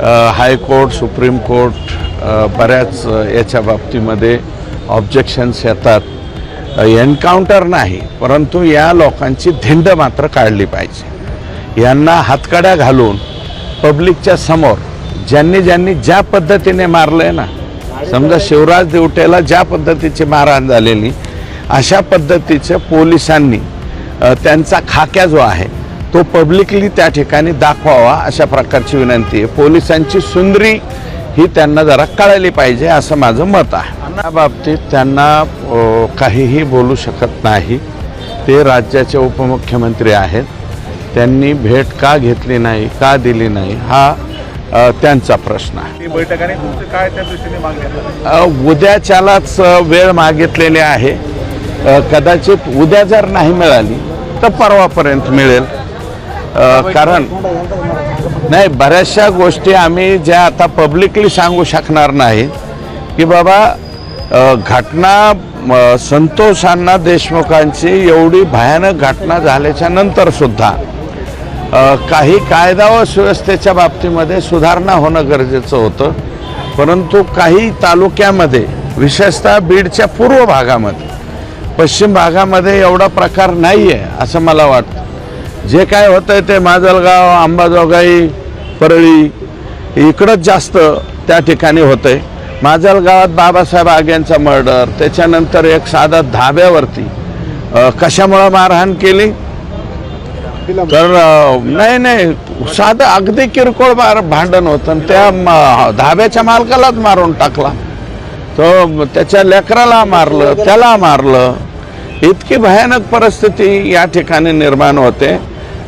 High court supreme court बऱ्याच याच्या बाबतीमध्ये ऑब्जेक्शन्स येतात. एन्काउंटर नाही परंतु या लोकांची धिंड मात्र काढली पाहिजे. यांना हातकड्या घालून पब्लिकच्या समोर ज्यांनी ज्यांनी ज्या पद्धतीने मारलं आहे ना समजा शिवराज देवटेला ज्या पद्धतीची मारहाण झालेली अशा पद्धतीचं पोलिसांनी त्यांचा खाक्या जो आहे तो पब्लिकली त्या ठिकाणी दाखवावा अशा प्रकारची विनंती आहे. पोलिसांची सुंदरी ही त्यांना जरा कळाली पाहिजे असं माझं मत आहे. या बाबतीत त्यांना काहीही बोलू शकत नाही. ते राज्याचे उपमुख्यमंत्री आहेत. त्यांनी भेट का घेतली नाही का दिली नाही हा त्यांचा प्रश्न आहे. ही त्या उद्याच्यालाच वेळ मागितलेली आहे. कदाचित उद्या जर नाही मिळाली तर परवापर्यंत मिळेल. कारण नाही बऱ्याचशा गोष्टी आम्ही ज्या आता पब्लिकली सांगू शकणार नाही की बाबा घटना संतोषांना देशमुखांची एवढी भयानक घटना झाल्याच्या नंतरसुद्धा काही कायदा व सुव्यवस्थेच्या बाबतीमध्ये सुधारणा होणं गरजेचं होतं. परंतु काही तालुक्यामध्ये विशेषतः बीडच्या पूर्व भागामध्ये पश्चिम भागामध्ये एवढा प्रकार नाही आहे असं मला वाटतं. जे काय होतं आहे ते माजलगाव अंबाजोगाई परळी इकडंच जास्त त्या ठिकाणी होतं आहे माजलगावात बाबासाहेब आग्यांचा मर्डर त्याच्यानंतर एक साधा धाब्यावरती. कशामुळं मारहाण केली? तर नाही नाही साधं अगदी किरकोळ मार भांडण होतं. आणि त्या धाब्याच्या मालकालाच मारून टाकला. तो त्याच्या लेकराला मारलं त्याला मारलं. इतकी भयानक परिस्थिती या ठिकाणी निर्माण होते.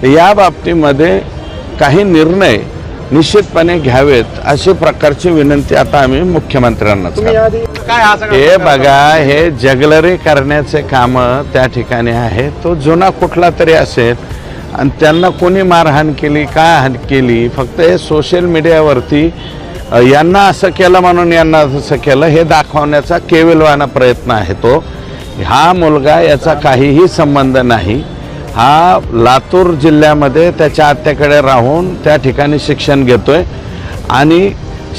या बाबतीमध्ये काही निर्णय निश्चितपणे घ्यावेत अशी प्रकारची विनंती आता आम्ही मुख्यमंत्र्यांनाच हा हे बघा हे जगलरी करण्याचे काम त्या ठिकाणी आहे तो जुना कुठला तरी असेल. आणि त्यांना कोणी मारहाण केली काय हाण केली? फक्त हे सोशल मीडियावरती यांना असं केलं म्हणून यांना असं केलं हे दाखवण्याचा केविलवाना प्रयत्न आहे तो. हा मुलगा याचा काहीही संबंध नाही. हा लातूर जिल्ह्यामध्ये त्याच्या आत्याकडे राहून त्या ठिकाणी शिक्षण घेतोय. आणि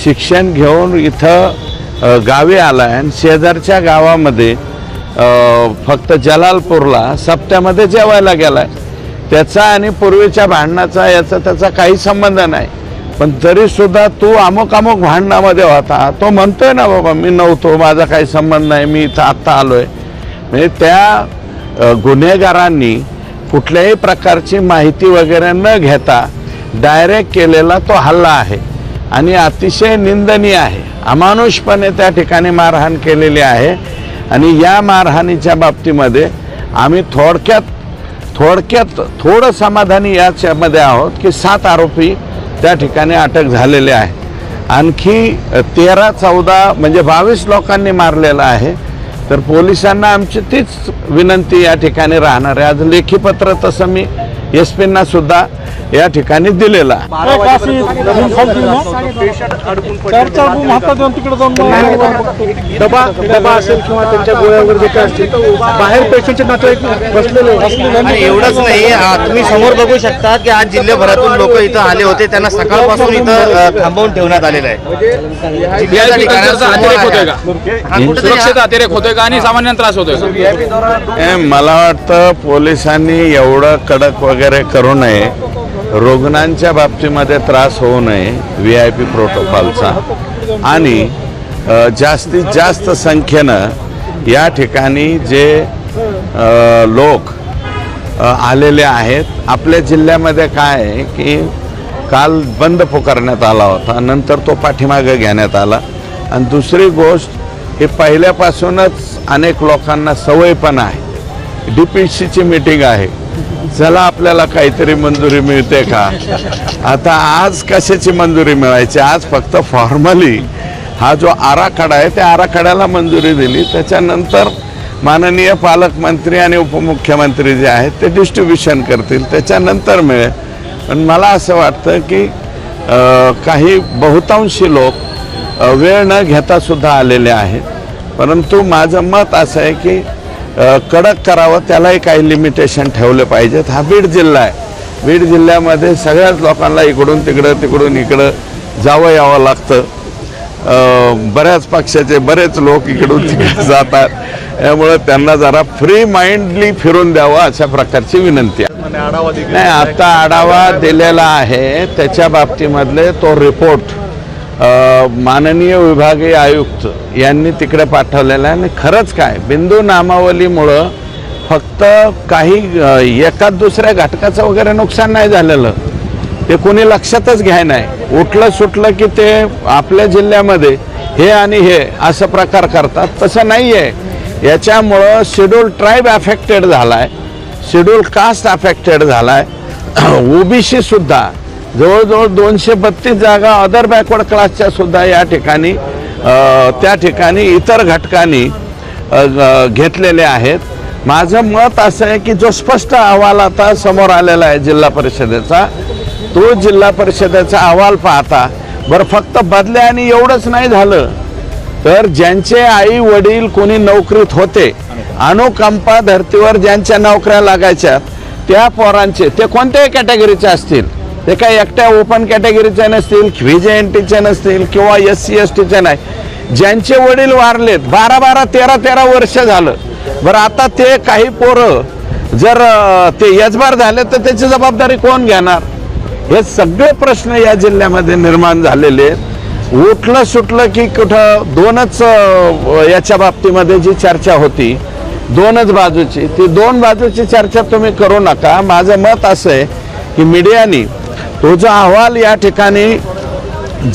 शिक्षण घेऊन इथं गावी आला आहे आणि शेजारच्या गावामध्ये फक्त जलालपूरला सप्त्यामध्ये जेवायला गेला आहे त्याचा आणि पूर्वीच्या भांडणाचा याचा त्याचा काही संबंध नाही. पण तरीसुद्धा तू अमुक अमुक भांडणामध्ये होता. तो म्हणतोय ना बाबा मी नव्हतो माझा काही संबंध नाही मी इथं आत्ता आलो आहे म्हणजे त्या गुन्हेगारांनी कुठल्याही प्रकारची माहिती वगैरे न घेता डायरेक्ट केलेला तो हल्ला आहे. आणि अतिशय निंदनीय आहे. अमानुषपणे त्या ठिकाणी मारहाण केलेली आहे. आणि या मारहाणीच्या बाबतीमध्ये आम्ही थोडक्यात थोडक्यात थोडं समाधानी याच्यामध्ये आहोत की सात आरोपी त्या ठिकाणी अटक झालेले आहे आणखी तेरा चौदा म्हणजे बावीस लोकांनी मारलेला आहे. तर पोलिसांना आमची तीच विनंती या ठिकाणी राहणार आहे. आज लेखीपत्र तसं मी एस पींना सुद्धा या ठिकाणी दिलेलं. डबा डबा असेल किंवा त्यांच्या गोळ्या वगैरे काय असतील बाहेर पेशंटचे नातेवाईक बसलेले आणि एवढंच नाही तुम्ही समोर बघू शकता की आज जिल्ह्याभरातून लोक इथं आले होते. त्यांना सकाळपासून इथं थांबवून ठेवण्यात आलेलं आहे. हा, का? आणि सामान्य त्रास होतोय ए, मला वाटतं पोलिसांनी एवढं कडक वगैरे करू नये रुग्णांच्या बाबतीमध्ये त्रास होऊ नये व्ही आय पी प्रोटोकॉलचा. आणि जास्तीत जास्त संख्येनं या ठिकाणी जे लोक आलेले आहेत आपल्या जिल्ह्यामध्ये काय आहे की काल बंद पुकारण्यात आला होता नंतर तो पाठीमागं घेण्यात आला. आणि दुसरी गोष्ट हे पहिल्यापासूनच अनेक लोकांना सवय पण आहे. डी पी सीची मीटिंग आहे. चला आपल्याला काहीतरी मंजुरी मिळते का? आता आज कशाची मंजुरी मिळायची? आज फक्त फॉर्मली हा जो आराखडा आहे त्या आराखड्याला मंजुरी दिली. त्याच्यानंतर माननीय पालकमंत्री आणि उपमुख्यमंत्री जे आहेत ते डिस्ट्रीब्युशन करतील. त्याच्यानंतर मिळेल. पण मला असं वाटतं की काही बहुतांशी लोक वेळ न घेता सुद्धा आलेले आहेत. परंतु माझं मत असं आहे की कडक करावं त्यालाही काही लिमिटेशन ठेवले पाहिजेत. हा बीड जिल्हा आहे. बीड जिल्ह्यामध्ये सगळ्याच लोकांना इकडून तिकडं तिकडून इकडं जावं यावं लागतं. बऱ्याच पक्षाचे बरेच लोक इकडून तिकडे जातात. त्यामुळं त्यांना जरा फ्री माइंडली फिरून द्यावं अशा प्रकारची विनंती आहे. नाही आता आढावा दिलेला आहे. त्याच्या बाबतीमधले तो रिपोर्ट माननीय विभागीय आयुक्त यांनी तिकडे पाठवलेलं आहे. आणि खरंच काय बिंदू नामावलीमुळं फक्त काही एका दुसऱ्या घटकाचं वगैरे नुकसान नाही झालेलं. ते कोणी लक्षातच घ्याय नाही. उठलं सुटलं की ते आपल्या जिल्ह्यामध्ये हे आणि हे असं प्रकार करतात. तसं नाही आहे याच्यामुळं शेड्यूल ट्राईब अफेक्टेड झाला आहे शेड्यूल कास्ट अफेक्टेड झाला आहे ओबीसीसुद्धा जवळजवळ दोनशे बत्तीस जागा अदर बॅकवर्ड क्लासच्या सुद्धा या ठिकाणी त्या ठिकाणी इतर घटकांनी घेतलेले आहेत. माझं मत असं आहे की जो स्पष्ट अहवाल आता समोर आलेला आहे जिल्हा परिषदेचा तो जिल्हा परिषदेचा अहवाल पाहता बरं फक्त बदल्या आणि एवढंच नाही झालं तर ज्यांचे आई वडील कोणी नोकरीत होते अनुकंपा धर्तीवर ज्यांच्या नोकऱ्या लागायच्या त्या पोरांचे ते कोणत्याही कॅटेगरीचे असतील? एका काही एकट्या ओपन कॅटेगरीचे नसतील व्हीजे नसतील किंवा एस सी एस टीचे नाही. ज्यांचे वडील वारलेत बारा बारा तेरा तेरा वर्ष झालं. बरं आता ते काही पोरं जर ते यजबार झाले तर त्याची जबाबदारी कोण घेणार? हे सगळे प्रश्न या जिल्ह्यामध्ये निर्माण झालेले आहेत. उठलं सुटलं की कुठं दोनच याच्या बाबतीमध्ये जी चर्चा होती दोनच बाजूची ती दोन बाजूची चर्चा तुम्ही करू नका. माझं मत असं आहे की मीडियानी तो जो अहवाल या ठिकाणी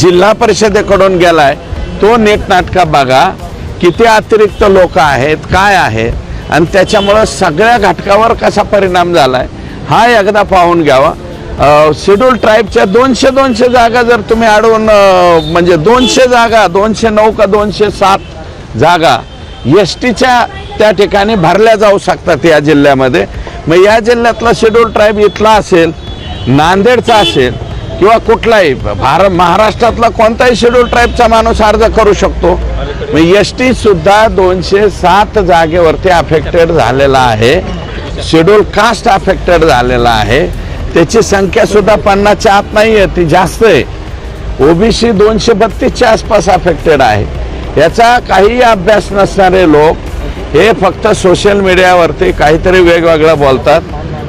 जिल्हा परिषदेकडून गेलाय तो नीटनाटका बघा. किती अतिरिक्त लोक आहेत काय आहे आणि त्याच्यामुळं सगळ्या घटकावर कसा परिणाम झालाय हा एकदा पाहून घ्यावा. शेड्यूल ट्राईबच्या दोनशे दोनशे जागा जर तुम्ही अडवून म्हणजे दोनशे जागा दोनशे नऊ का दोनशे सात जागा एस टीच्या त्या ठिकाणी भरल्या जाऊ शकतात या जिल्ह्यामध्ये. मग या जिल्ह्यातला शेड्यूल ट्राईब इथला असेल नांदेडचा असेल किंवा कुठलाही भार महाराष्ट्रातला कोणताही शेड्यूल ट्राईबचा माणूस अर्ज करू शकतो. एस टी सुद्धा दोनशे सात जागेवरती अफेक्टेड झालेला आहे. शेड्यूल कास्ट अफेक्टेड झालेला आहे. त्याची संख्या सुद्धा पन्नासच्या आत नाही आहे ती जास्त आहे. ओबीसी दोनशे बत्तीसच्या आसपास अफेक्टेड आहे. याचा काही अभ्यास नसणारे लोक हे फक्त सोशल मीडियावरती काहीतरी वेगवेगळं बोलतात.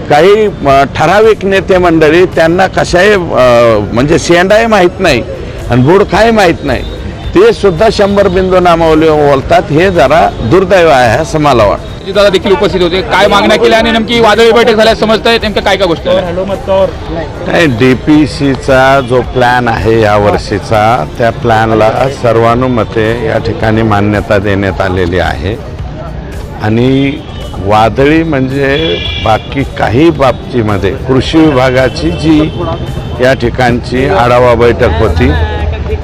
काही ठराविक नेते मंडळी त्यांना कशाही म्हणजे शेंडाही माहीत नाही आणि बुडखाही माहीत नाही. ते सुद्धा शंभर बिंदू नामावली बोलतात. हे जरा दुर्दैव आहे असं मला वाटतं. दादा देखील उपस्थित होते. काय मागण्या केल्या आणि नेमकी वादळी बैठक झाल्या समजतंय? नेमक्या काय काय गोष्टी? नाही डी पी सीचा जो प्लॅन आहे या वर्षीचा त्या प्लॅनला सर्वानुमते या ठिकाणी मान्यता देण्यात आलेली आहे. आणि वादळी म्हणजे बाकी काही बाबतीमध्ये कृषी विभागाची जी या ठिकाणची आढावा बैठक होती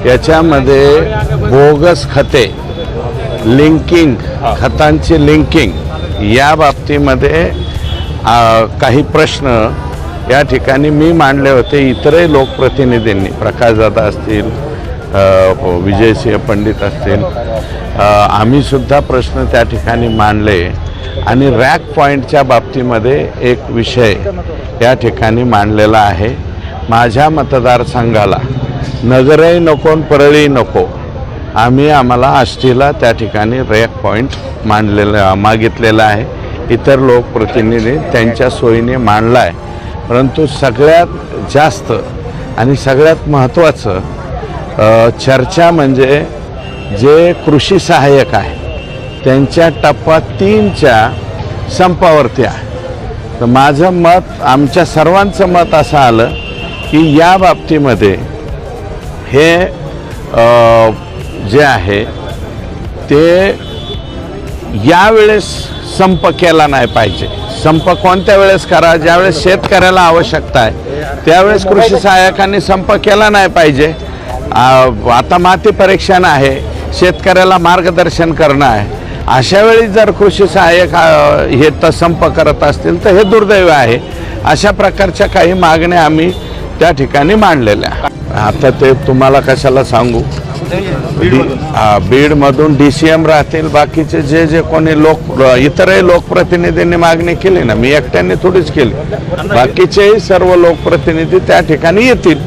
याच्यामध्ये बोगस खते लिंकिंग खतांची लिंकिंग या बाबतीमध्ये काही प्रश्न या ठिकाणी मी मांडले होते. इतरही लोकप्रतिनिधींनी प्रकाशदादा असतील विजयसिंह पंडित असतील आम्हीसुद्धा प्रश्न त्या ठिकाणी मांडले. आणि रॅक पॉईंटच्या बाबतीमध्ये एक विषय या ठिकाणी मांडलेला आहे. माझ्या मतदारसंघाला नगरही नको आणि परळी नको. आम्ही आम्हाला आष्टीला त्या ठिकाणी रॅक पॉईंट मांडलेला मागितलेला आहे. इतर लोकप्रतिनिधी त्यांच्या सोयीने मांडला आहे परंतु सगळ्यात जास्त आणि सगळ्यात महत्त्वाचं चर्चा म्हणजे जे कृषी सहाय्यक आहे त्यांच्या टप्पा तीनच्या संपावरती आहे. तर माझं मत आमच्या सर्वांचं मत असं आलं की या बाबतीमध्ये हे जे आहे ते यावेळेस संप केला नाही पाहिजे. संप कोणत्या वेळेस करा? ज्यावेळेस शेतकऱ्याला आवश्यकता आहे त्यावेळेस कृषी सहाय्यकांनी संप केला नाही पाहिजे. आता माती परीक्षण आहे शेतकऱ्याला मार्गदर्शन करणं आहे. अशा वेळी जर कृषी सहाय्यक हे तर संप करत असतील तर हे दुर्दैव आहे. अशा प्रकारच्या काही मागण्या आम्ही त्या ठिकाणी मांडलेल्या. आता ते तुम्हाला कशाला सांगू? बीडमधून डी सी एम राहतील बाकीचे जे जे कोणी लोक इतरही लोकप्रतिनिधींनी मागणी केली ना मी एकट्याने थोडीच केली. बाकीचेही सर्व लोकप्रतिनिधी त्या ठिकाणी येतील.